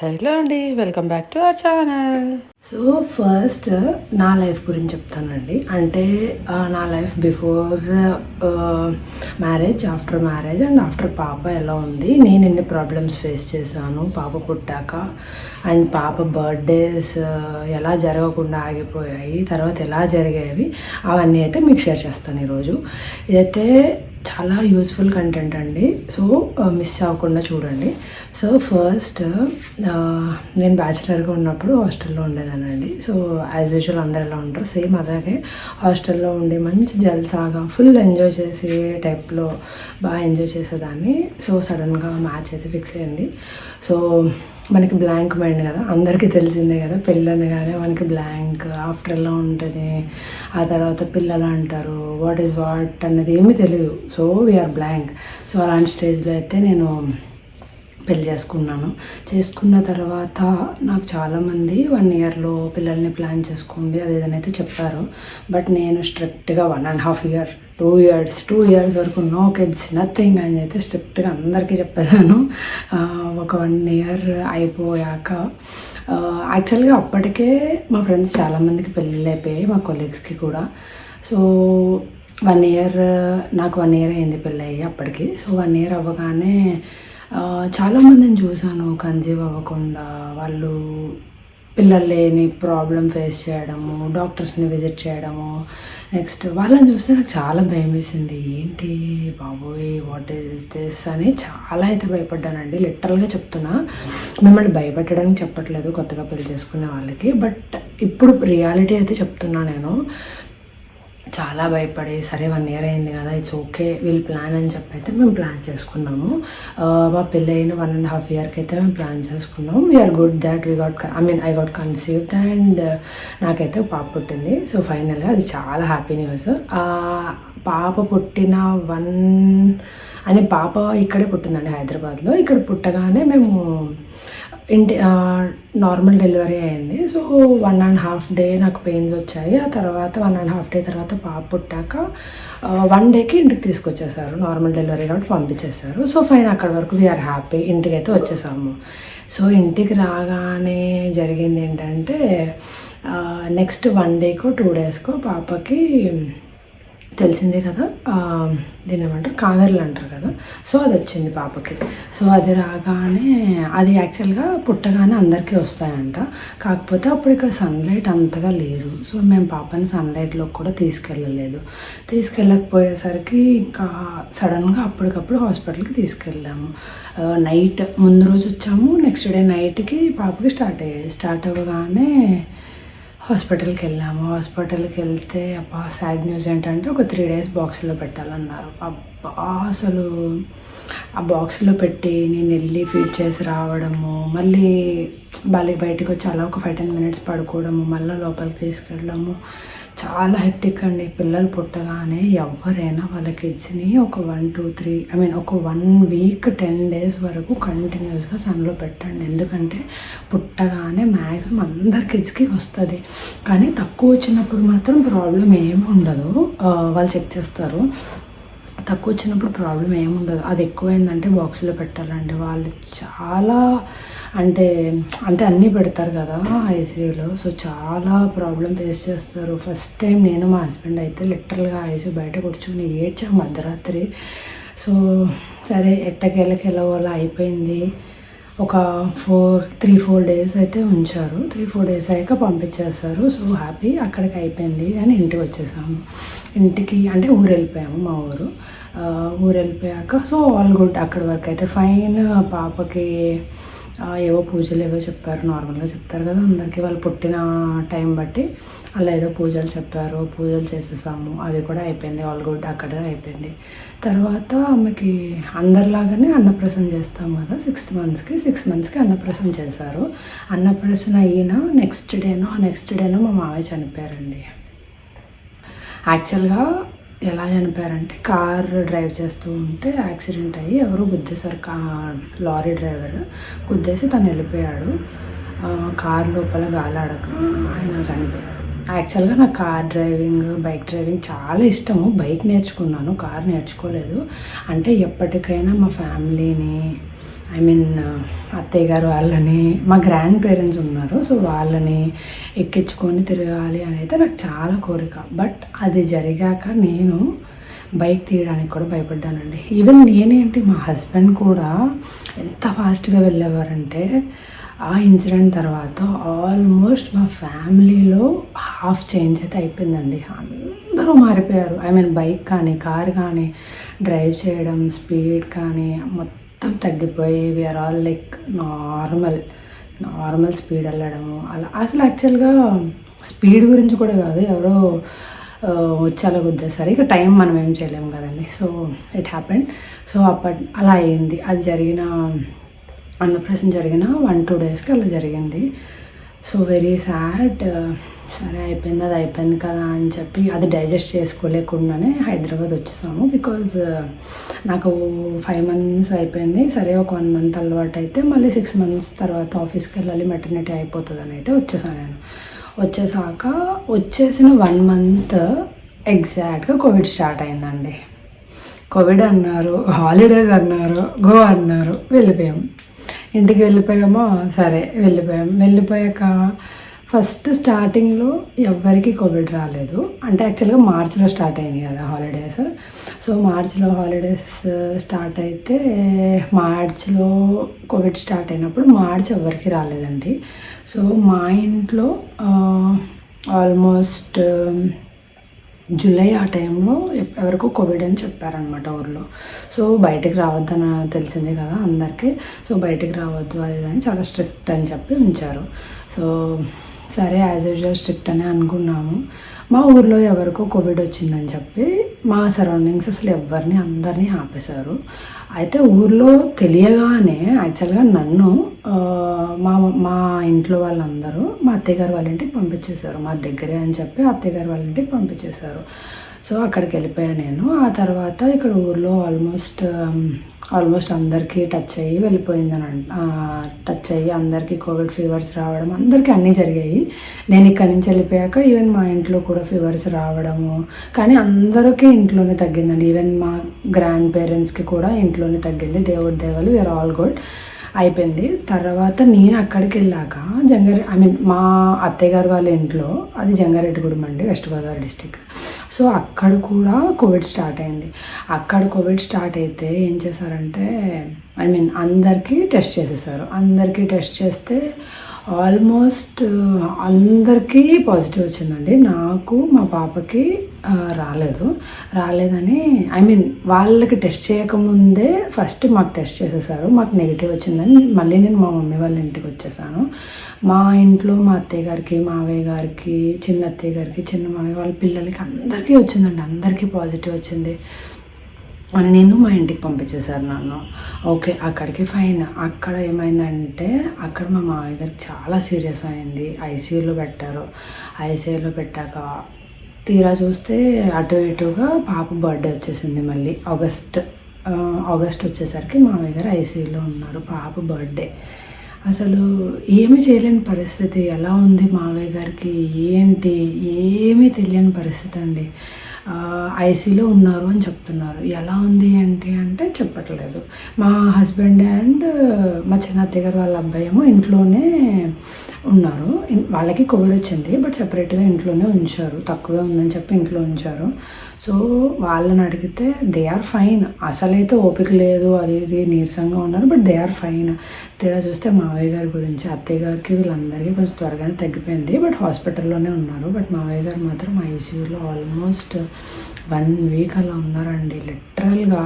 Hello అండి welcome back to our channel. So first నా life గురించి చెప్తానండి. అంటే నా life before marriage after marriage and after పాప ఎలా ఉంది నేను ఎన్ని ప్రాబ్లమ్స్ ఫేస్ చేశాను పాప పుట్టాక అండ్ పాప బర్త్డేస్ ఎలా జరగకుండా ఆగిపోయాయి తర్వాత ఎలా జరిగేవి అవన్నీ అయితే మీకు షేర్ చేస్తాను ఈరోజు. ఇదైతే చాలా యూస్ఫుల్ కంటెంట్ అండి. సో మిస్ uh, అవ్వకుండా చూడండి. సో ఫస్ట్ uh, నేను బ్యాచిలర్గా ఉన్నప్పుడు హాస్టల్లో ఉండేదానండి సో యాజ్ యూజువల్ అందరు ఎలా ఉంటారు సేమ్ అలాగే హాస్టల్లో ఉండి మంచి జల్సాగా ఫుల్ ఎంజాయ్ చేసే టైప్లో బాగా ఎంజాయ్ చేసేదాన్ని. సో సడన్గా మ్యాచ్ అయితే ఫిక్స్ అయింది. సో మనకి బ్లాంక్ మైండ్ కదా. అందరికీ తెలిసిందే కదా పిల్లని కానీ మనకి బ్లాంక్ ఆఫ్టర్ ఎలా ఉంటుంది ఆ తర్వాత పిల్లలు అంటారు వాట్ ఈస్ వాట్ అన్నది ఏమీ తెలియదు సో వీఆర్ బ్లాంక్ సో అలాంటి స్టేజ్లో అయితే నేను పెళ్ళి చేసుకున్నాను. చేసుకున్న తర్వాత నాకు చాలామంది వన్ ఇయర్లో పిల్లల్ని ప్లాన్ చేసుకోండి అది ఏదైనా అయితే చెప్పారు. బట్ నేను స్ట్రిక్ట్గా one and half year two years two years వరకు నో కిడ్స్ నథింగ్ అని అయితే స్ట్రిక్ట్గా అందరికీ చెప్పేశాను. ఒక వన్ ఇయర్ అయిపోయాక యాక్చువల్గా అప్పటికే మా ఫ్రెండ్స్ చాలామందికి పెళ్ళిళ్ళు అయిపోయాయి మా కొలీగ్స్కి కూడా. సో వన్ ఇయర్ నాకు వన్ ఇయర్ అయింది పెళ్ళి అయ్యి అప్పటికి. సో వన్ ఇయర్ అవ్వగానే చాలామందిని చూశాను కంజీవ్ అవ్వకుండా. వాళ్ళు పిల్లలు లేని ప్రాబ్లం ఫేస్ చేయడము డాక్టర్స్ని విజిట్ చేయడము. నెక్స్ట్ వాళ్ళని చూస్తే నాకు చాలా భయం వేసింది. ఏంటి బాబోయ్ వాట్ ఈస్ దిస్ అని చాలా అయితే భయపడ్డానండి. లిటరల్గా చెప్తున్నా. మిమ్మల్ని భయపెట్టడానికి చెప్పట్లేదు కొత్తగా పెళ్ళి చేసుకునే వాళ్ళకి. బట్ ఇప్పుడు రియాలిటీ అయితే చెప్తున్నా నేను. చాలా భయపడి సరే వన్ ఇయర్ అయింది కదా ఇట్స్ ఓకే వీల్ ప్లాన్ అని చెప్పి అయితే మేము ప్లాన్ చేసుకున్నాము. మా పెళ్ళి అయిన వన్ అండ్ హాఫ్ ఇయర్కి అయితే మేము ప్లాన్ చేసుకున్నాం we are good that we got I mean I got conceived and నాకైతే పాప పుట్టింది. సో ఫైనల్గా అది చాలా హ్యాపీ న్యూస్ పాప పుట్టిన వన్ అని పాప ఇక్కడే పుట్టిందండి హైదరాబాద్లో. ఇక్కడ పుట్టగానే మేము ఇంటి నార్మల్ డెలివరీ అయింది. So one and half day నాకు పెయిన్స్ వచ్చాయి. ఆ తర్వాత వన్ అండ్ హాఫ్ డే తర్వాత పాప పుట్టాక వన్ డేకి ఇంటికి తీసుకొచ్చేసారు. నార్మల్ డెలివరీ కాబట్టి పంపించేశారు. సో ఫైన్ అక్కడ వరకు వీఆర్ హ్యాపీ ఇంటికి అయితే వచ్చేసాము. సో ఇంటికి రాగానే జరిగింది ఏంటంటే నెక్స్ట్ వన్ డేకో టూ డేస్కో పాపకి తెలిసిందే కదా ఆ, దీని ఏమంటారు? కావేర్లు అంటారు కదా. సో అది వచ్చింది పాపకి. సో అది రాగానే అది యాక్చువల్గా పుట్టగానే అందరికీ వస్తాయంట. కాకపోతే అప్పుడు ఇక్కడ సన్లైట్ అంతగా లేదు. సో మేము పాపని సన్లైట్లో కూడా తీసుకెళ్ళలేదు. తీసుకెళ్ళకపోయేసరికి ఇంకా సడన్గా అప్పటికప్పుడు హాస్పిటల్కి తీసుకెళ్ళాము. నైట్ ముందు రోజు వచ్చాము. నెక్స్ట్ డే నైట్కి పాపకి స్టార్ట్ అయ్యాయి. స్టార్ట్ అవ్వగానే హాస్పిటల్కి వెళ్ళాము. హాస్పిటల్కి వెళ్తే అబ్బా సాడ్ న్యూస్ ఏంటంటే ఒక త్రీ డేస్ బాక్స్లో పెట్టాలన్నారు. అబ్బా అసలు ఆ బాక్స్లో పెట్టి నేను వెళ్ళి ఫీడ్ చేసి రావడము మళ్ళీ మళ్ళీ బయటకు వచ్చి అలా ఒక ఫైవ్ టెన్ మినిట్స్ పడుకోవడము మళ్ళీ లోపలికి తీసుకెళ్ళడము చాలా హెక్టిక్ అండి. పిల్లలు పుట్టగానే ఎవరైనా వాళ్ళ కిడ్స్ని ఒక one two three I mean ఒక వన్ వీక్ టెన్ డేస్ వరకు కంటిన్యూస్గా సన్లో పెట్టండి. ఎందుకంటే పుట్టగానే మ్యాక్సిమం అందరి కిడ్స్కి వస్తుంది. కానీ తక్కువ వచ్చినప్పుడు మాత్రం ప్రాబ్లం ఏమి ఉండదు. వాళ్ళు చెక్ చేస్తారు. తక్కువ వచ్చినప్పుడు ప్రాబ్లం ఏముండదు అది ఎక్కువైందంటే బాక్స్లో పెట్టాలండి. వాళ్ళు చాలా అంటే అంటే అన్నీ పెడతారు కదా ఐసీయూలో. సో చాలా ప్రాబ్లం ఫేస్ చేస్తారు. ఫస్ట్ టైం నేను మా హస్బెండ్ అయితే లిటరల్గా ఐసీయూ బయట కూర్చొని ఏడ్చాం మధ్యరాత్రి. సో సరే ఎట్టకేళ్ళకి అయిపోయింది. ఒక ఫోర్ త్రీ ఫోర్ డేస్ అయితే ఉంచారు. త్రీ ఫోర్ డేస్ అయ్యాక పంపించేస్తారు సో హ్యాపీ అక్కడికి అయిపోయింది అని ఇంటికి వచ్చేసాము. ఇంటికి అంటే ఊరు వెళ్ళిపోయాము మా ఊరు. ఊరు వెళ్ళిపోయాక సో ఆల్ గుడ్. అక్కడి వరకు అయితే ఫైన్ పాపకి ఏవో పూజలు ఏవో చెప్పారు. నార్మల్గా చెప్తారు కదా అందరికీ. వాళ్ళు పుట్టిన టైం బట్టి అలా ఏదో పూజలు చెప్పారు. పూజలు చేసేసాము. అది కూడా అయిపోయింది. ఆల్ గుడ్ అక్కడ అయిపోయింది. తర్వాత ఆమెకి అందరిలాగానే అన్నప్రసన్న చేస్తాం కదా. సిక్స్త్ మంత్స్కి సిక్స్ మంత్స్కి అన్నప్రసన్న చేశారు. అన్నప్రసన్న అయిన నెక్స్ట్ డేనో నెక్స్ట్ డేనో మా మావయ్య చనిపోయారండి. యాక్చువల్గా ఎలా చనిపోయారంటే కార్ డ్రైవ్ చేస్తూ ఉంటే యాక్సిడెంట్ అయ్యి ఎవరు గుద్దేశారు కా లారీ డ్రైవర్. గుద్దేసి తను వెళ్ళిపోయాడు. కార్ లోపల గాలాడక ఆయన చనిపోయాడు. యాక్చువల్గా నాకు కార్ డ్రైవింగ్ బైక్ డ్రైవింగ్ చాలా ఇష్టము. బైక్ నేర్చుకున్నాను కార్ నేర్చుకోలేదు. అంటే ఎప్పటికైనా మా ఫ్యామిలీని ఐ మీన్ అత్తయ్య గారు వాళ్ళని మా గ్రాండ్ పేరెంట్స్ ఉన్నారు సో వాళ్ళని ఎక్కించుకొని తిరగాలి అని అయితే నాకు చాలా కోరిక. బట్ అది జరిగాక నేను బైక్ తీయడానికి కూడా భయపడ్డానండి. ఈవెన్ నేనేంటి మా హస్బెండ్ కూడా ఎంత ఫాస్ట్గా వెళ్ళేవారంటే ఆ ఇన్సిడెంట్ తర్వాత ఆల్మోస్ట్ మా ఫ్యామిలీలో హాఫ్ చేంజ్ అయితే అయిపోయిందండి. అందరూ మారిపోయారు. ఐ మీన్ బైక్ కానీ కార్ కానీ డ్రైవ్ చేయడం స్పీడ్ కానీ మొత్తం మొత్తం తగ్గిపోయి we are all like normal normal speed వెళ్ళడము. అలా అసలు యాక్చువల్గా స్పీడ్ గురించి కూడా కాదు ఎవరో వచ్చేలా వచ్చి ఇక టైం మనం ఏం చేయలేము కదండి. సో ఇట్ హ్యాపెన్ సో అప్పటి అలా అయింది. అది జరిగిన అన్నప్రసన్న జరిగిన వన్ టూ డేస్కి అలా జరిగింది. సో వెరీ సాడ్ సరే అయిపోయింది అది అయిపోయింది కదా అని చెప్పి అది డైజెస్ట్ చేసుకోలేకుండానే హైదరాబాద్ వచ్చేసాము బికాజ్ నాకు ఫైవ్ మంత్స్ అయిపోయింది. సరే ఒక వన్ మంత్ అలవాటు అయితే మళ్ళీ సిక్స్ మంత్స్ తర్వాత ఆఫీస్కి వెళ్ళాలి మెటర్నిటీ అయిపోతుంది అని అయితే వచ్చేసాను నేను. వచ్చేసాక వచ్చేసిన వన్ మంత్ ఎగ్జాక్ట్గా కోవిడ్ స్టార్ట్ అయిందండి. కోవిడ్ అన్నారు హాలిడేస్ అన్నారు గో అన్నారు వెళ్ళిపోయాం. ఇంటికి వెళ్ళిపోయామో సరే వెళ్ళిపోయాం. వెళ్ళిపోయాక ఫస్ట్ స్టార్టింగ్లో ఎవ్వరికి కోవిడ్ రాలేదు. అంటే యాక్చువల్గా మార్చిలో స్టార్ట్ అయింది కదా హాలిడేస్ సో మార్చిలో హాలిడేస్ స్టార్ట్ అయితే మార్చిలో కోవిడ్ స్టార్ట్ అయినప్పుడు మార్చ్ ఎవరికి రాలేదండి. సో మా ఇంట్లో ఆల్మోస్ట్ జూలై ఆ టైంలో ఎప్- ఎవరికో కోవిడ్ అని చెప్పారనమాట ఊర్లో. సో బయటికి అని తెలిసిందే కదా అందరికీ. సో బయటికి రావద్దు అది అని చాలా స్ట్రిక్ట్ అని చెప్పి ఉంచారు. సో సరే యాజ్ యూజువల్ స్ట్రిక్ట్ అని అనుకున్నాము. మా ఊర్లో ఎవరికో కోవిడ్ వచ్చిందని చెప్పి మా సరౌండింగ్స్ అసలు ఎవరిని అందరినీ ఆపేశారు. అయితే ఊర్లో తెలియగానే యాక్చువల్గా నన్ను మా మా ఇంట్లో వాళ్ళందరూ మా అత్తయ్య గారు వాళ్ళ ఇంటికి పంపించేశారు. మా దగ్గరే అని చెప్పి అత్తయ్య గారు వాళ్ళ ఇంటికి పంపించేశారు. సో అక్కడికి వెళ్ళిపోయాను నేను. ఆ తర్వాత ఇక్కడ ఊర్లో ఆల్మోస్ట్ ఆల్మోస్ట్ అందరికీ టచ్ అయ్యి వెళ్ళిపోయిందని టచ్ అయ్యి అందరికీ కోవిడ్ ఫీవర్స్ రావడం అందరికీ అన్నీ జరిగాయి. నేను ఇక్కడి నుంచి వెళ్ళిపోయాక ఈవెన్ మా ఇంట్లో కూడా ఫీవర్స్ రావడము కానీ అందరికీ ఇంట్లోనే తగ్గిందండి. ఈవెన్ మా గ్రాండ్ పేరెంట్స్కి కూడా ఇంట్లోనే తగ్గింది. దేవుడి దేవాలు వీఆర్ ఆల్ గుడ్ అయిపోయింది. తర్వాత నేను అక్కడికి వెళ్ళాక జంగారె ఐ మీన్ మా అత్తయ్య గారు వాళ్ళ ఇంట్లో అది జంగారెడ్డిగూడెం అండి వెస్ట్ గోదావరి డిస్టిక్ సో అక్కడ కూడా కోవిడ్ స్టార్ట్ అయింది. అక్కడ కోవిడ్ స్టార్ట్ అయితే ఏం చేశారంటే ఐ మీన్ అందరికీ టెస్ట్ చేసేసారు. అందరికీ టెస్ట్ చేస్తే ఆల్మోస్ట్ అందరికీ పాజిటివ్ వచ్చిందండి. నాకు మా పాపకి రాలేదు. రాలేదని ఐ మీన్ వాళ్ళకి టెస్ట్ చేయకముందే ఫస్ట్ మాకు టెస్ట్ చేసేసారు. మాకు నెగిటివ్ వచ్చిందని మళ్ళీ నేను మా మమ్మీ వాళ్ళ ఇంటికి వచ్చేసాను. మా ఇంట్లో మా అత్తయ్య గారికి మావయ్య గారికి చిన్న అత్తయ్య గారికి చిన్న మామయ్య వాళ్ళ పిల్లలకి అందరికీ వచ్చిందండి. అందరికీ పాజిటివ్ వచ్చింది. అని నేను మా ఇంటికి పంపించేశారు నన్ను. ఓకే అక్కడికి ఫైన్. అక్కడ ఏమైందంటే అక్కడ మా మామయ్య గారికి చాలా సీరియస్ అయింది. ఐసీయూలో పెట్టారు. ఐసీయూలో పెట్టాక తీరా చూస్తే అటు ఇటుగా పాప బర్త్డే వచ్చేసింది మళ్ళీ. ఆగస్ట్ ఆగస్ట్ వచ్చేసరికి మామయ్య గారు ఐసీయూలో ఉన్నారు. పాప బర్త్డే. అసలు ఏమి చేయలేని పరిస్థితి. ఎలా ఉంది మావయ్య గారికి? ఏంటి? ఏమీ తెలియని పరిస్థితి అండి. ఐసీలో ఉన్నారు అని చెప్తున్నారు. ఎలా ఉంది ఏంటి అంటే చెప్పట్లేదు. మా హస్బెండ్ అండ్ మా చిన్న అత్తయ్య గారు వాళ్ళ అబ్బాయి ఏమో ఇంట్లోనే ఉన్నారు. వాళ్ళకి కోవిడ్ వచ్చింది బట్ సెపరేట్గా ఇంట్లోనే ఉంచారు. తక్కువే ఉందని చెప్పి ఇంట్లో ఉంచారు. సో వాళ్ళని అడిగితే దే ఆర్ ఫైన్ అసలైతే ఓపిక లేదు అది ఇది నీరసంగా ఉన్నారు బట్ దే ఆర్ ఫైన్ తీరా చూస్తే మావయ్య గారి గురించి అత్తయ్య గారికి వీళ్ళందరికీ కొంచెం త్వరగానే తగ్గిపోయింది బట్ హాస్పిటల్లోనే ఉన్నారు. బట్ మావయ్య గారు మాత్రం ఐసీయూలో ఆల్మోస్ట్ వన్ వీక్ అలా ఉన్నారండి. లిటరల్గా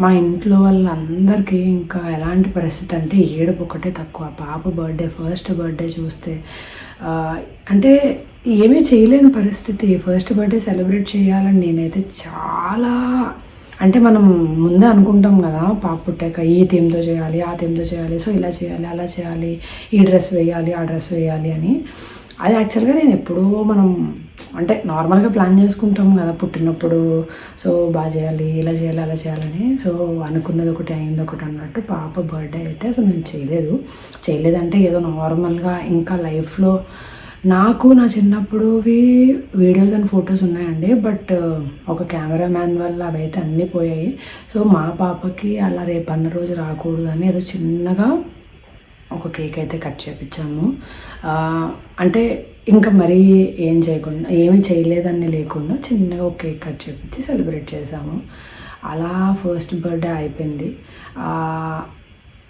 మా ఇంట్లో వాళ్ళందరికీ ఇంకా ఎలాంటి పరిస్థితి అంటే ఏడుపు ఒకటే తక్కువ. పాప బర్త్డే ఫస్ట్ బర్త్డే చూస్తే అంటే ఏమీ చేయలేని పరిస్థితి. ఫస్ట్ బర్త్డే సెలబ్రేట్ చేయాలని నేనైతే చాలా అంటే మనం ముందే అనుకుంటాం కదా పాప పుట్టాక ఈ థీమ్తో చేయాలి ఆ థీమ్తో చేయాలి సో ఇలా చేయాలి అలా చేయాలి ఈ డ్రెస్ వేయాలి ఆ డ్రెస్ వేయాలి అని. అది యాక్చువల్గా నేను ఎప్పుడూ మనం అంటే నార్మల్గా ప్లాన్ చేసుకుంటాం కదా పుట్టినప్పుడు. సో బాగా చేయాలి ఇలా చేయాలి అలా చేయాలని. సో అనుకున్నది ఒకటి అయింది ఒకటి అన్నట్టు పాప బర్త్డే అయితే అసలు నేను చేయలేదు. చేయలేదంటే ఏదో నార్మల్గా ఇంకా లైఫ్లో నాకు నా చిన్నప్పుడువి వీడియోస్ అండ్ ఫొటోస్ ఉన్నాయండి. బట్ ఒక కెమెరామ్యాన్ వల్ల అవైతే అన్నీ పోయాయి. సో మా పాపకి అలా రేపు అన్న రోజు రాకూడదని ఏదో చిన్నగా ఒక కేక్ అయితే కట్ చేపించాము అంటే ఇంకా మరీ ఏం చేయకుండా ఏమీ చేయలేదని లేకుండా చిన్నగా ఒక కేక్ కట్ చేపించి సెలబ్రేట్ చేసాము. అలా ఫస్ట్ బర్త్డే అయిపోయింది.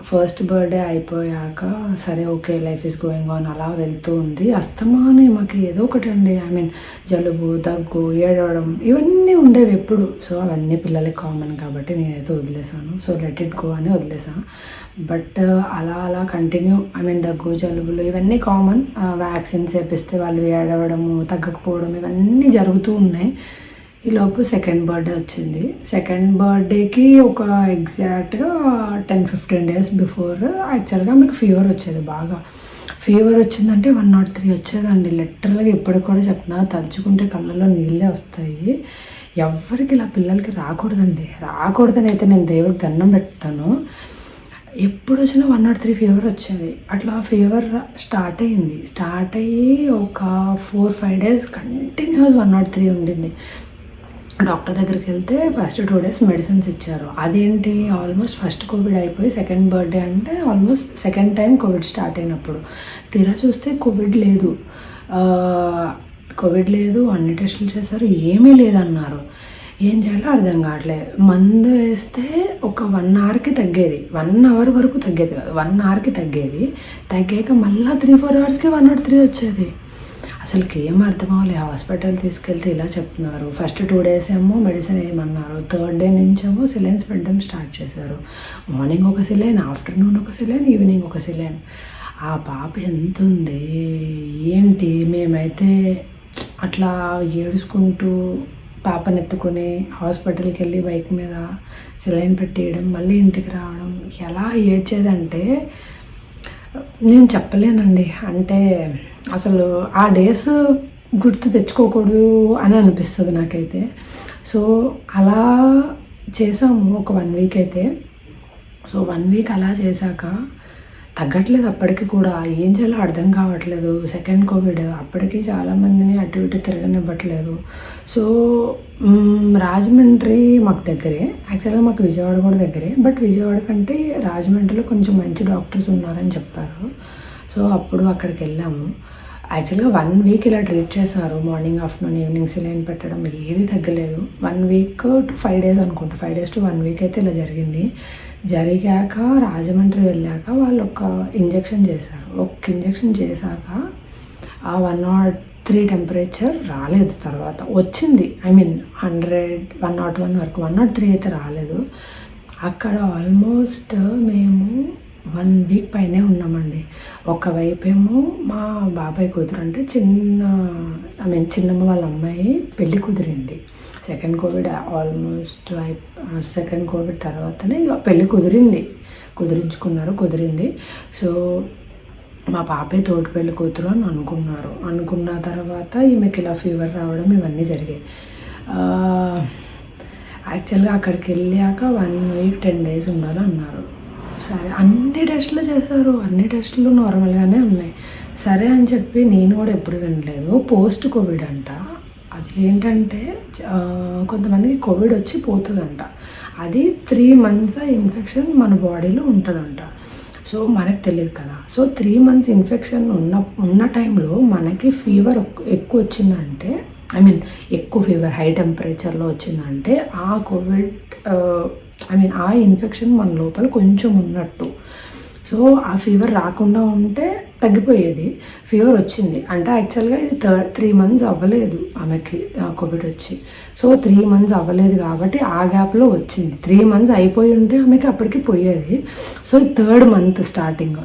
ఫస్ట్ బర్త్డే అయిపోయాక సరే okay life is going on అలా వెళ్తూ ఉంది. అస్తమానే మాకు ఏదో ఒకటి అండి ఐ మీన్ జలుబు దగ్గు ఏడవడం ఇవన్నీ ఉండేవి ఎప్పుడు. సో అవన్నీ పిల్లలకి కామన్ కాబట్టి నేనైతే వదిలేసాను సో లెట్ ఇట్ గో అని వదిలేసాను బట్ uh, అలా అలా కంటిన్యూ ఐ మీన్ దగ్గు జలుబులు ఇవన్నీ కామన్ వ్యాక్సిన్స్ uh, వేపిస్తే వాళ్ళు ఏడవడము తగ్గకపోవడం ఇవన్నీ జరుగుతూ ఉన్నాయి. ఈలోపు సెకండ్ బర్త్డే వచ్చింది. సెకండ్ బర్త్డేకి ఒక ఎగ్జాక్ట్గా టెన్ ఫిఫ్టీన్ డేస్ బిఫోర్ యాక్చువల్గా మీకు ఫీవర్ వచ్చేది బాగా. ఫీవర్ వచ్చిందంటే వన్ నాట్ త్రీ వచ్చేదండి. లిటరల్గా ఇప్పటికి కూడా చెప్తున్నా తలుచుకుంటే కళ్ళలో నీళ్ళే వస్తాయి. ఎవరికి ఇలా పిల్లలకి రాకూడదండి. రాకూడదని అయితే నేను దేవుడికి దండం పెడతాను. ఎప్పుడు వచ్చినా వన్ నాట్ త్రీ ఫీవర్ వచ్చేది. అట్లా ఫీవర్ స్టార్ట్ అయ్యింది. స్టార్ట్ అయ్యి ఒక four five days continuous one nought three ఉండింది. డాక్టర్ దగ్గరికి వెళ్తే ఫస్ట్ టూ డేస్ మెడిసిన్స్ ఇచ్చారు. అదేంటి? ఆల్మోస్ట్ ఫస్ట్ కోవిడ్ అయిపోయి సెకండ్ బర్త్డే అంటే almost second time Covid start అయినప్పుడు. తీరా చూస్తే కోవిడ్ లేదు. కోవిడ్ లేదు అన్ని టెస్టులు చేశారు ఏమీ లేదన్నారు. ఏం చేయాలో అర్థం కావట్లేదు మందు వేస్తే ఒక వన్ అవర్కి తగ్గేది. వన్ అవర్ వరకు తగ్గేది వన్ అవర్కి తగ్గేది. తగ్గాక మళ్ళీ త్రీ ఫోర్ అవర్స్కి వన్ నాట్ త్రీ వచ్చేది. అసలుకి ఏం అర్థం అవ్వలే హాస్పిటల్ తీసుకెళ్తే ఇలా చెప్తున్నారు. ఫస్ట్ టూ డేస్ ఏమో మెడిసిన్ ఏమన్నారు థర్డ్ డే నుంచేమో సిలైన్స్ పెట్టడం స్టార్ట్ చేశారు. మార్నింగ్ ఒక సిలైన్ ఆఫ్టర్నూన్ ఒక సిలైన్ ఈవినింగ్ ఒక సిలైన్. ఆ పాప ఎంత ఉంది ఏంటి? మేమైతే అట్లా ఏడుచుకుంటూ పాపని ఎత్తుకొని హాస్పిటల్కి వెళ్ళి బైక్ మీద సిలైన్ పెట్టేయడం మళ్ళీ ఇంటికి రావడం ఎలా ఏడ్చేదంటే నేను చెప్పలేనండి. అంటే అసలు ఆ డేస్ గుర్తు తెచ్చుకోకూడదు అని అనిపిస్తుంది నాకైతే. సో అలా చేసాము ఒక వన్ వీక్ అయితే. సో వన్ వీక్ అలా చేశాక తగ్గట్లేదు అప్పటికి కూడా. ఏం చేయాలో అర్థం కావట్లేదు. Second Covid. అప్పటికి చాలామందిని అటు ఇటు తిరగనివ్వట్లేదు. సో రాజమండ్రి మాకు దగ్గరే. యాక్చువల్గా మాకు విజయవాడ కూడా దగ్గరే. బట్ విజయవాడ కంటే రాజమండ్రిలో కొంచెం మంచి డాక్టర్స్ ఉన్నారని చెప్పారు. సో అప్పుడు అక్కడికి వెళ్ళాము. యాక్చువల్గా వన్ వీక్ ఇలా ట్రీట్ చేశారు. మార్నింగ్ ఆఫ్టర్నూన్ ఈవినింగ్ సిలైన్ పెట్టడం ఏది తగ్గలేదు. One week to five days అనుకుంటా. Five days to one week అయితే ఇలా జరిగింది. జరిగాక రాజమండ్రి వెళ్ళాక వాళ్ళు ఒక ఇంజెక్షన్ చేశారు. ఒక ఇంజెక్షన్ చేశాక ఆ వన్ నాట్ త్రీ టెంపరేచర్ రాలేదు తర్వాత. వచ్చింది. I mean hundred one nought one వరకు. వన్ నాట్ త్రీ అయితే రాలేదు. అక్కడ ఆల్మోస్ట్ మేము వన్ వీక్ పైనే ఉన్నామండి. ఒకవైపేమో మా బాబాయ్ కూతురు అంటే చిన్న ఐ మీన్ చిన్నమ్మ వాళ్ళ అమ్మాయి పెళ్ళి కుదిరింది. సెకండ్ కోవిడ్ ఆల్మోస్ట్ అయి సెకండ్ కోవిడ్ తర్వాతనే ఇక పెళ్ళి కుదిరింది. కుదిరించుకున్నారు కుదిరింది. సో మా పాపే తోటి పెళ్ళి కూతురు అని అనుకున్నారు. అనుకున్న తర్వాత ఈమెకి ఇలా ఫీవర్ రావడం ఇవన్నీ జరిగాయి. యాక్చువల్గా అక్కడికి వెళ్ళాక వన్ వీక్ టెన్ డేస్ ఉండాలన్నారు. సరే అన్ని టెస్టులు చేశారు. అన్ని టెస్టులు నార్మల్గానే ఉన్నాయి. సరే అని చెప్పి నేను కూడా ఎప్పుడు వినలేదు. పోస్ట్ కోవిడ్ అంట. అది ఏంటంటే కొంతమందికి కోవిడ్ వచ్చి పోతుందంట. అది త్రీ మంత్స్ ఆ ఇన్ఫెక్షన్ మన బాడీలో ఉంటుందంట. సో మనకు తెలియదు కదా. సో త్రీ మంత్స్ ఇన్ఫెక్షన్ ఉన్న ఉన్న టైంలో మనకి ఫీవర్ ఎక్కువ వచ్చిందంటే ఐ మీన్ ఎక్కువ ఫీవర్ హై టెంపరేచర్లో వచ్చిందంటే ఆ కోవిడ్ ఐ మీన్ ఆ ఇన్ఫెక్షన్ మన లోపల కొంచెం ఉన్నట్టు. సో ఆ ఫీవర్ రాకుండా ఉంటే తగ్గిపోయేది. ఫీవర్ వచ్చింది. అంటే యాక్చువల్గా ఇది థర్డ్ త్రీ మంత్స్ అవ్వలేదు ఆమెకి కోవిడ్ వచ్చి. సో త్రీ మంత్స్ అవ్వలేదు కాబట్టి ఆ గ్యాప్లో వచ్చింది. త్రీ మంత్స్ అయిపోయి ఉంటే ఆమెకి అప్పటికి పోయేది. So third month starting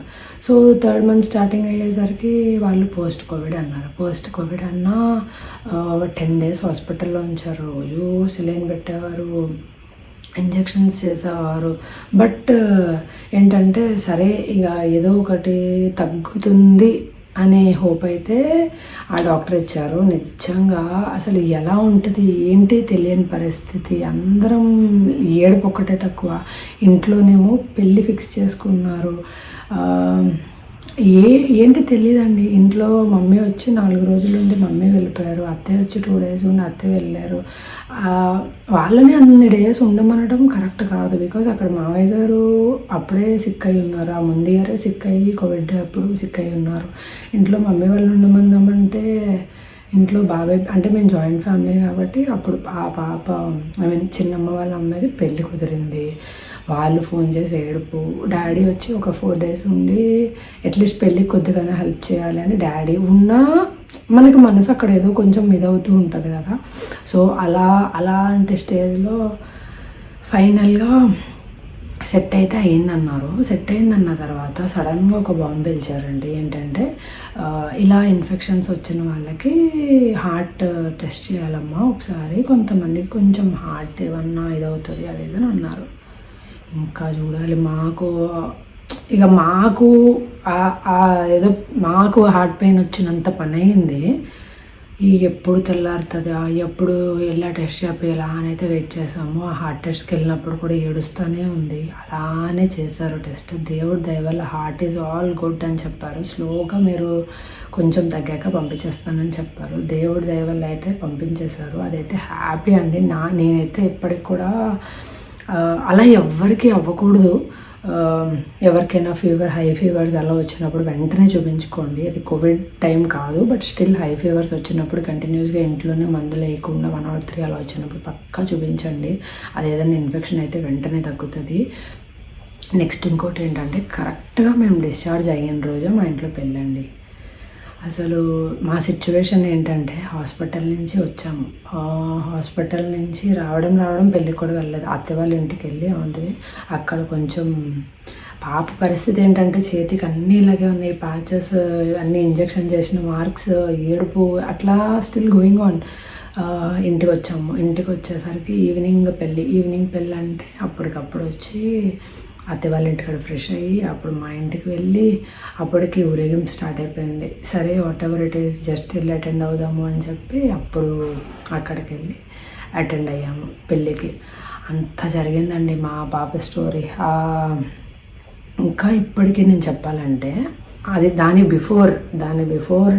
so third month starting అయ్యేసరికి వాళ్ళు పోస్ట్ కోవిడ్ అన్నారు. పోస్ట్ కోవిడ్ అన్నా టెన్ డేస్ హాస్పిటల్లో ఉంచారు. రోజు సిలైన్ పెట్టేవారు. ఇంజెక్షన్స్ చేసేవారు. బట్ ఏంటంటే సరే ఇక ఏదో ఒకటి తగ్గుతుంది అనే హోప్ అయితే ఆ డాక్టర్ ఇచ్చారు. నిజంగా అసలు ఎలా ఉంటుంది ఏంటి తెలియని పరిస్థితి. అందరం ఏడుపు ఒక్కటే తక్కువ. ఇంట్లోనేమో పెళ్ళి ఫిక్స్ చేసుకున్నారు. ఏ ఏంటి తెలియదండి ఇంట్లో మమ్మీ వచ్చి నాలుగు రోజులు ఉండి మమ్మీ వెళ్ళిపోయారు. అత్తయ్య వచ్చి టూ డేస్ ఉండి అత్తయ్య వెళ్ళారు. వాళ్ళని అన్ని డేస్ ఉండమనడం కరెక్ట్ కాదు. బికాజ్ అక్కడ మావయ్య గారు అప్పుడే సిక్ అయి ఉన్నారు. ఆ ముందు ఇయరే సిక్ అయ్యి కోవిడ్ అప్పుడు సిక్ అయి ఉన్నారు. ఇంట్లో మమ్మీ వాళ్ళు ఉండమందామంటే ఇంట్లో బాబాయ్ అంటే మేము జాయింట్ ఫ్యామిలీ కాబట్టి అప్పుడు ఆ పాప ఐ మీన్ చిన్నమ్మ వాళ్ళ అమ్మాయిది పెళ్ళి కుదిరింది. వాళ్ళు ఫోన్ చేసి ఏడుపు. డాడీ వచ్చి ఒక ఫోర్ డేస్ ఉండి అట్లీస్ట్ పెళ్ళికి కొద్దిగానే హెల్ప్ చేయాలి అని డాడీ ఉన్నా మనకి మనసు అక్కడ ఏదో కొంచెం ఇదవుతూ ఉంటుంది కదా. సో అలా అలాంటి స్టేజ్లో ఫైనల్గా సెట్ అయితే అయిందన్నారు. సెట్ అయిందన్న తర్వాత సడన్గా ఒక బాంబు పిలిచారండి ఏంటంటే ఇలా ఇన్ఫెక్షన్స్ వచ్చిన వాళ్ళకి హార్ట్ టెస్ట్ చేయాలమ్మా ఒకసారి. కొంతమందికి కొంచెం హార్ట్ ఏమన్నా ఇదవుతుంది అది ఇది అని అన్నారు. ఇంకా చూడాలి. మాకు ఇక మాకు ఏదో మాకు హార్ట్ పెయిన్ వచ్చినంత పని అయింది ఇక ఎప్పుడు తెల్లారుతుందా ఎప్పుడు ఎలా టెస్ట్ చేయాలా అని అయితే వెయిట్ చేసాము. ఆ హార్ట్ టెస్ట్కి వెళ్ళినప్పుడు కూడా ఏడుస్తూనే ఉంది. అలానే చేశారు టెస్ట్ దేవుడు దయవల్ల హార్ట్ ఈజ్ ఆల్ గుడ్ అని చెప్పారు. స్లోగా మీరు కొంచెం తగ్గాక పంపించేస్తానని చెప్పారు. దేవుడి దయవల్ల అయితే పంపించేశారు. అదైతే హ్యాపీ అండి. నా నేనైతే ఇప్పటికి కూడా అలా ఎవ్వరికీ అవ్వకూడదు. ఎవరికైనా ఫీవర్ హై ఫీవర్స్ అలా వచ్చినప్పుడు వెంటనే చూపించుకోండి. అది కోవిడ్ టైం కాదు బట్ స్టిల్ హై ఫీవర్స్ వచ్చినప్పుడు కంటిన్యూస్గా ఇంట్లోనే మందులు వేయకుండా వన్ అవర్ త్రీ అలా వచ్చినప్పుడు పక్కా చూపించండి. అది ఏదైనా ఇన్ఫెక్షన్ అయితే వెంటనే తగ్గుతుంది. నెక్స్ట్ ఇంకోటి ఏంటంటే కరెక్ట్గా మేము డిశ్చార్జ్ అయిన రోజు మా ఇంట్లో పెళ్ళండి. అసలు మా సిచ్యువేషన్ ఏంటంటే హాస్పిటల్ నుంచి వచ్చాము. హాస్పిటల్ నుంచి రావడం రావడం పెళ్ళికి కూడా వెళ్ళలేదు. అత్త వాళ్ళ ఇంటికి వెళ్ళి అవుతుంది అక్కడ కొంచెం పాప పరిస్థితి ఏంటంటే చేతికి అన్నీ ఇలాగే ఉన్నాయి. ప్యాచెస్ అన్నీ ఇంజెక్షన్ చేసిన మార్క్స్ ఏడుపు అట్లా స్టిల్ గోయింగ్ ఆన్ ఇంటికి వచ్చాము. ఇంటికి వచ్చేసరికి ఈవినింగ్ పెళ్ళి ఈవినింగ్ పెళ్ళి అంటే అప్పటికప్పుడు వచ్చి అత్తే వాళ్ళ ఇంటికాడ ఫ్రెష్ అయ్యి అప్పుడు మా ఇంటికి వెళ్ళి అప్పటికి ఊరేగింపు స్టార్ట్ అయిపోయింది. సరే whatever it is just వెళ్ళి అటెండ్ అవుదాము అని చెప్పి అప్పుడు అక్కడికి వెళ్ళి అటెండ్ అయ్యాము పెళ్ళికి. అంత జరిగిందండి మా పాప స్టోరీ ఇంకా ఇప్పటికీ నేను చెప్పాలంటే అది దాని బిఫోర్ దాని బిఫోర్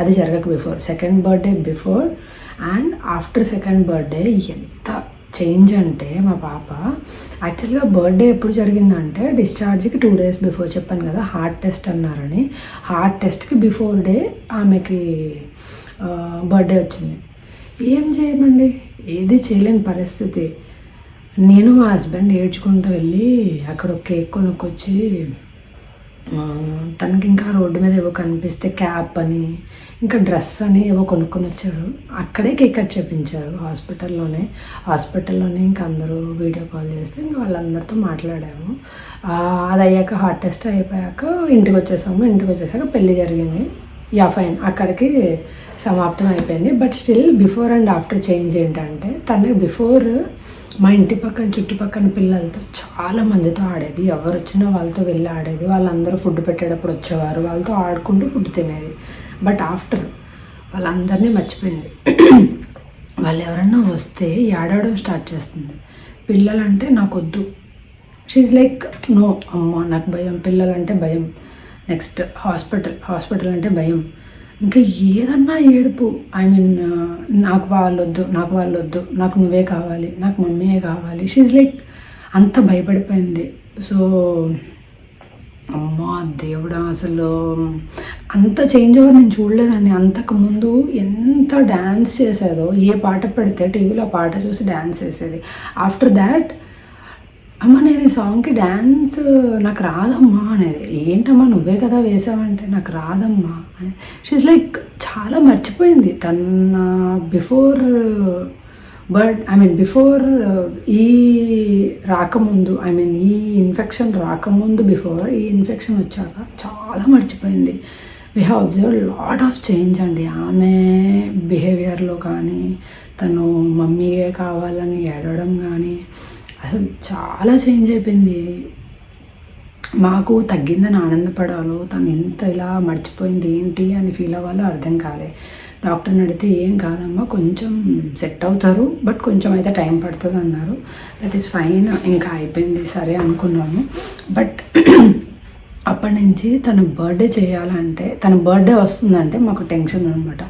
అది జరగక before second birthday before and after second birthday ఎంత చేంజ్ అంటే మా పాప యాక్చువల్గా బర్త్డే ఎప్పుడు జరిగిందంటే డిశ్చార్జ్కి టూ డేస్ బిఫోర్ చెప్పాను కదా హార్ట్ టెస్ట్ అన్నారని. హార్ట్ టెస్ట్కి బిఫోర్ డే ఆమెకి బర్త్డే వచ్చింది. ఏం చేయమండి? ఏది చేయలేని పరిస్థితి. నేను మా హస్బెండ్ ఏడ్చుకుంటూ వెళ్ళి అక్కడ ఒక కేక్ కొనుక్కొచ్చి తనకి ఇంకా రోడ్డు మీద ఏవో కనిపిస్తే క్యాప్ అని ఇంకా డ్రెస్ అని ఏవో కొనుక్కొని వచ్చారు. అక్కడే కేక్ కట్ చేపించారు హాస్పిటల్లోనే. హాస్పిటల్లోనే ఇంకా అందరూ వీడియో కాల్ చేస్తే ఇంకా వాళ్ళందరితో మాట్లాడాము. అది అయ్యాక హార్ట్ టెస్ట్ అయిపోయాక ఇంటికి వచ్చేసాము. ఇంటికి వచ్చేసాక పెళ్ళి జరిగింది. Yeah fine. అక్కడికి సమాప్తం అయిపోయింది. But still before and after change ఏంటంటే తను బిఫోర్ మా ఇంటి పక్కన చుట్టుపక్కన పిల్లలతో చాలా మందితో ఆడేది. ఎవరు వచ్చినా వాళ్ళతో వెళ్ళి ఆడేది. వాళ్ళందరూ ఫుడ్ పెట్టేటప్పుడు వచ్చేవారు. వాళ్ళతో ఆడుకుంటూ ఫుడ్ తినేది. బట్ ఆఫ్టర్ వాళ్ళందరినీ మర్చిపోయింది. వాళ్ళు ఎవరన్నా వస్తే ఏడవడం స్టార్ట్ చేస్తుంది. పిల్లలంటే నాకు వద్దు షీజ్ లైక్ నో అమ్మ నాకు భయం. పిల్లలంటే భయం. నెక్స్ట్ హాస్పిటల్ హాస్పిటల్ అంటే భయం. ఇంకా ఏదన్నా ఏడుపు. ఐ మీన్ uh, నాకు వాళ్ళు వద్దు నాకు వాళ్ళు వద్దు నాకు నువ్వే కావాలి నాకు మమ్మీయే కావాలి. షీఈ్ లైక్ అంత భయపడిపోయింది. సో అమ్మ దేవుడా అసలు అంత చేంజ్ ఓవర్ నేను చూడలేదండి. అంతకుముందు ఎంత డ్యాన్స్ చేసేదో ఏ పాట పెడితే టీవీలో పాట చూసి డ్యాన్స్ చేసేది. ఆఫ్టర్ దాట్ అమ్మ నేను ఈ సాంగ్కి డ్యాన్స్ నాకు రాదమ్మా అనేది. ఏంటమ్మా నువ్వే కదా వేసావంటే నాకు రాదమ్మా అని. షీజ్ లైక్ చాలా మర్చిపోయింది. తన before but I mean before ఈ రాకముందు ఐ మీన్ ఈ ఇన్ఫెక్షన్ రాకముందు బిఫోర్ ఈ ఇన్ఫెక్షన్ వచ్చాక చాలా మర్చిపోయింది. We have observe lot of change అండి. ఆమె బిహేవియర్లో కానీ తను మమ్మీయే కావాలని ఏడవడం కానీ అసలు చాలా చేంజ్ అయిపోయింది. మాకు తగ్గిందని ఆనందపడాలో తను ఎంత ఇలా మర్చిపోయింది ఏంటి అని ఫీల్ అవ్వాలో అర్థం కాలే. డాక్టర్ని అడిగితే ఏం కాదమ్మా కొంచెం సెట్ అవుతారు బట్ కొంచెం అయితే టైం పడుతుంది అన్నారు. దట్ ఈస్ ఫైన్ ఇంకా అయిపోయింది సరే అనుకున్నాము. బట్ అప్పటి నుంచి తన బర్త్డే చేయాలంటే తన బర్త్డే వస్తుందంటే మాకు టెన్షన్ అనమాట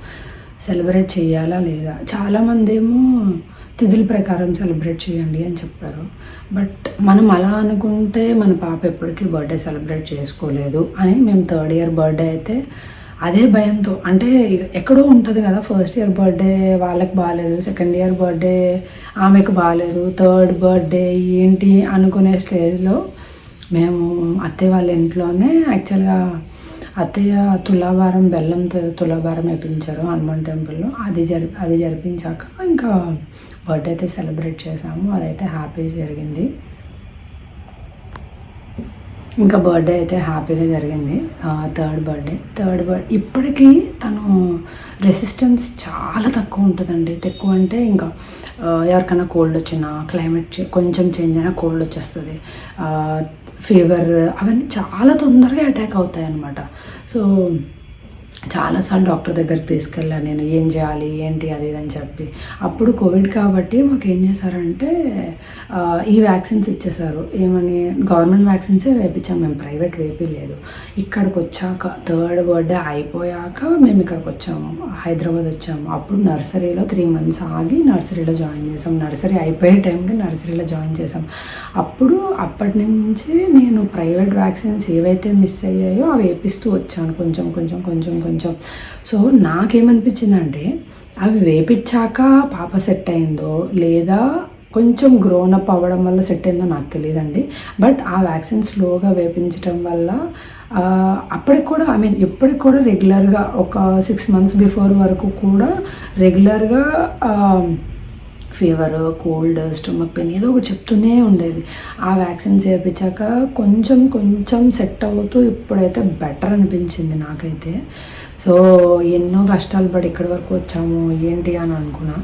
సెలబ్రేట్ చేయాలా లేదా? చాలామంది ఏమో తిథుల ప్రకారం సెలబ్రేట్ చేయండి అని చెప్పారు. బట్ మనం అలా అనుకుంటే మన పాప ఎప్పటికీ బర్త్డే సెలబ్రేట్ చేసుకోలేదు అని మేము థర్డ్ ఇయర్ బర్త్డే అయితే అదే భయంతో అంటే ఎక్కడో ఉంటుంది కదా ఫస్ట్ ఇయర్ బర్త్డే వాళ్ళకి బాగాలేదు సెకండ్ ఇయర్ బర్త్డే ఆమెకు బాగాలేదు థర్డ్ బర్త్డే ఏంటి అనుకునే స్టేజ్లో మేము అత్తయ్య వాళ్ళ ఇంట్లోనే యాక్చువల్గా అత్తయ్య తులాభారం బెల్లంతో తులాభారం వేయించారు హనుమాన్ టెంపుల్లో అది జరి అది జరిపించాక ఇంకా బర్త్డే అయితే సెలబ్రేట్ చేసాము. అదైతే హ్యాపీ జరిగింది. ఇంకా బర్త్డే అయితే హ్యాపీగా జరిగింది. థర్డ్ బర్త్డే థర్డ్ బర్త్ ఇప్పటికీ తను రెసిస్టెన్స్ చాలా తక్కువ ఉంటుందండి. తక్కువ అంటే ఇంకా ఎవరికైనా కోల్డ్ వచ్చినా క్లైమేట్ చే- కొంచెం చేంజ్ అయినా కోల్డ్ వచ్చేస్తుంది. ఫీవర్ అవన్నీ చాలా తొందరగా అటాక్ అవుతాయి అన్నమాట సో చాలాసార్లు డాక్టర్ దగ్గరికి తీసుకెళ్ళాను నేను ఏం చేయాలి? ఏంటి? అది ఇది అని చెప్పి. అప్పుడు కోవిడ్ కాబట్టి మాకు ఏం చేశారంటే ఈ వ్యాక్సిన్స్ ఇచ్చేసారు ఏమని? గవర్నమెంట్ వ్యాక్సిన్సే వేపించాం. మేము ప్రైవేట్ వేపిలేదు ఇక్కడికి వచ్చాక థర్డ్ బర్త్డే అయిపోయాక మేము ఇక్కడికి వచ్చాము. హైదరాబాద్ వచ్చాము. అప్పుడు నర్సరీలో త్రీ మంత్స్ ఆగి నర్సరీలో జాయిన్ చేసాం నర్సరీ అయిపోయే టైంకి నర్సరీలో జాయిన్ చేసాం అప్పుడు అప్పటి నుంచి నేను ప్రైవేట్ వ్యాక్సిన్స్ ఏవైతే మిస్ అయ్యాయో అవి వేపిస్తూ వచ్చాను. కొంచెం కొంచెం కొంచెం కొంచెం కొంచెం. సో నాకేమనిపించిందంటే అవి వేపించాక పాప సెట్ అయిందో లేదా కొంచెం గ్రోన్ అప్ అవ్వడం వల్ల సెట్ అయిందో నాకు తెలియదండి. బట్ ఆ వ్యాక్సిన్ స్లోగా వేపించడం వల్ల అప్పటికి కూడా ఐ మీన్ ఇప్పటికి కూడా రెగ్యులర్గా ఒక సిక్స్ మంత్స్ బిఫోర్ వరకు కూడా రెగ్యులర్గా ఫీవర్ కోల్డ్ స్టమక్ పెయిన్ ఏదో ఒకటి చెప్తూనే ఉండేది. ఆ వ్యాక్సిన్స్ చేర్పించాక కొంచెం కొంచెం సెట్ అవుతూ ఇప్పుడైతే బెటర్ అనిపించింది నాకైతే. సో ఎన్నో కష్టాలు పడి ఇక్కడి వరకు వచ్చాము ఏంటి అని అనుకున్నా.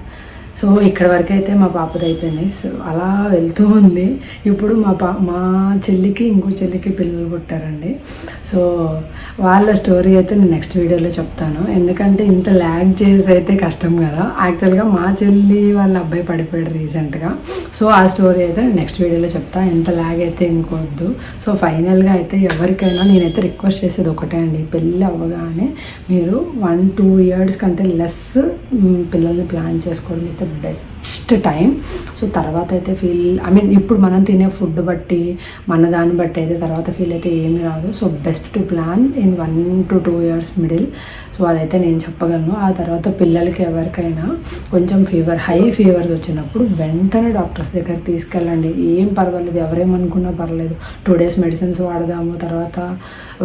సో ఇక్కడ వరకు అయితే మా పాపది అయిపోయింది సో అలా వెళ్తూ ఉంది. ఇప్పుడు మా పా మా చెల్లికి ఇంకో చెల్లికి పిల్లలు పుట్టారండి. సో వాళ్ళ స్టోరీ అయితే నేను నెక్స్ట్ వీడియోలో చెప్తాను. ఎందుకంటే ఇంత ల్యాగ్ చేసి అయితే కష్టం కదా. యాక్చువల్గా మా చెల్లి వాళ్ళ అబ్బాయి పడిపోయాడు రీసెంట్గా. సో ఆ స్టోరీ అయితే నేను నెక్స్ట్ వీడియోలో చెప్తాను ఎంత ల్యాగ్ అయితే ఇంకొద్దు సో ఫైనల్గా అయితే ఎవరికైనా నేనైతే రిక్వెస్ట్ చేసేది ఒకటే అండి. పెళ్ళి అవ్వగానే మీరు వన్ టూ ఇయర్స్ కంటే లెస్ పిల్లల్ని ప్లాన్ చేసుకోవడం ఇస్తే feedback. బెస్ట్ టైం సో తర్వాత అయితే ఫీల్ ఐ మీన్ ఇప్పుడు మనం తినే ఫుడ్ బట్టి మన దాన్ని బట్టి అయితే తర్వాత ఫీల్ అయితే ఏమీ రాదు. So best to plan in one to two years middle so అదైతే నేను చెప్పగలను. ఆ తర్వాత పిల్లలకి ఎవరికైనా కొంచెం ఫీవర్ హై ఫీవర్స్ వచ్చినప్పుడు వెంటనే డాక్టర్స్ దగ్గరికి తీసుకెళ్ళండి. ఏం పర్వాలేదు ఎవరేమనుకున్నా పర్లేదు టూ డేస్ మెడిసిన్స్ వాడదాము తర్వాత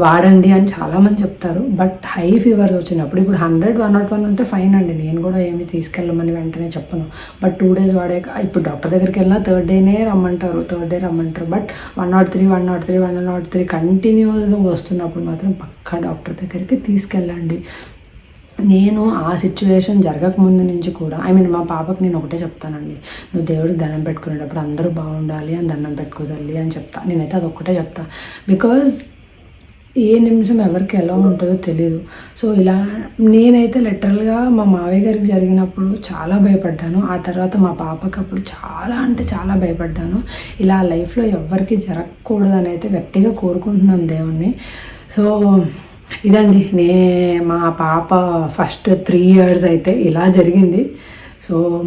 వాడండి అని చాలామంది చెప్తారు. బట్ హై ఫీవర్స్ వచ్చినప్పుడు ఇప్పుడు హండ్రెడ్ వన్ నాట్ వన్ ఉంటే ఫైన్ అండి. నేను కూడా ఏమి తీసుకెళ్ళమని వెంటనే చెప్పను. బట్ టూ డేస్ వాడాక ఇప్పుడు డాక్టర్ దగ్గరికి వెళ్ళినా థర్డ్ డేనే రమ్మంటారు థర్డ్ డే రమ్మంటారు. But one nought three one nought three one nought three కంటిన్యూస్గా వస్తున్నప్పుడు మాత్రం పక్కా డాక్టర్ దగ్గరికి తీసుకెళ్ళండి. నేను ఆ సిచ్యువేషన్ జరగకముందు నుంచి కూడా ఐ మీన్ మా పాపకి నేను ఒకటే చెప్తానండి. నువ్వు దేవుడికి దండం పెట్టుకునేటప్పుడు అందరూ బాగుండాలి అని దండం పెట్టుకోదల్లి అని చెప్తా. నేనైతే అది ఒక్కటే చెప్తా. బికాజ్ ఏ నిమిషం ఎవరికి ఎలా ఉంటుందో తెలియదు సో ఇలా నేనైతే లిటరల్గా మా మావయ్య గారికి జరిగినప్పుడు చాలా భయపడ్డాను. ఆ తర్వాత మా పాపకి అప్పుడు చాలా అంటే చాలా భయపడ్డాను. ఇలా లైఫ్లో ఎవరికి జరగకూడదని అయితే గట్టిగా కోరుకుంటున్నాను దేవుణ్ణి. సో ఇదండి. నే మా పాప ఫస్ట్ త్రీ ఇయర్స్ అయితే ఇలా జరిగింది. సో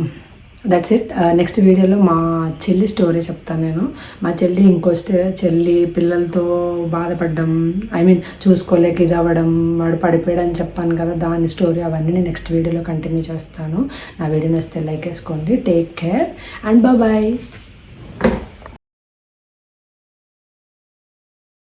దట్స్ ఇట్ నెక్స్ట్ వీడియోలో మా చెల్లి స్టోరీ చెప్తాను నేను. మా చెల్లి ఇంకో స్టే చెల్లి పిల్లలతో బాధపడడం ఐ మీన్ చూసుకోలేక ఇది అవ్వడం వాడు పడిపోయాడని చెప్పాను కదా దాని స్టోరీ అవన్నీ నేను నెక్స్ట్ వీడియోలో కంటిన్యూ చేస్తాను. నా వీడియోని వస్తే లైక్ వేసుకోండి. Take care and bye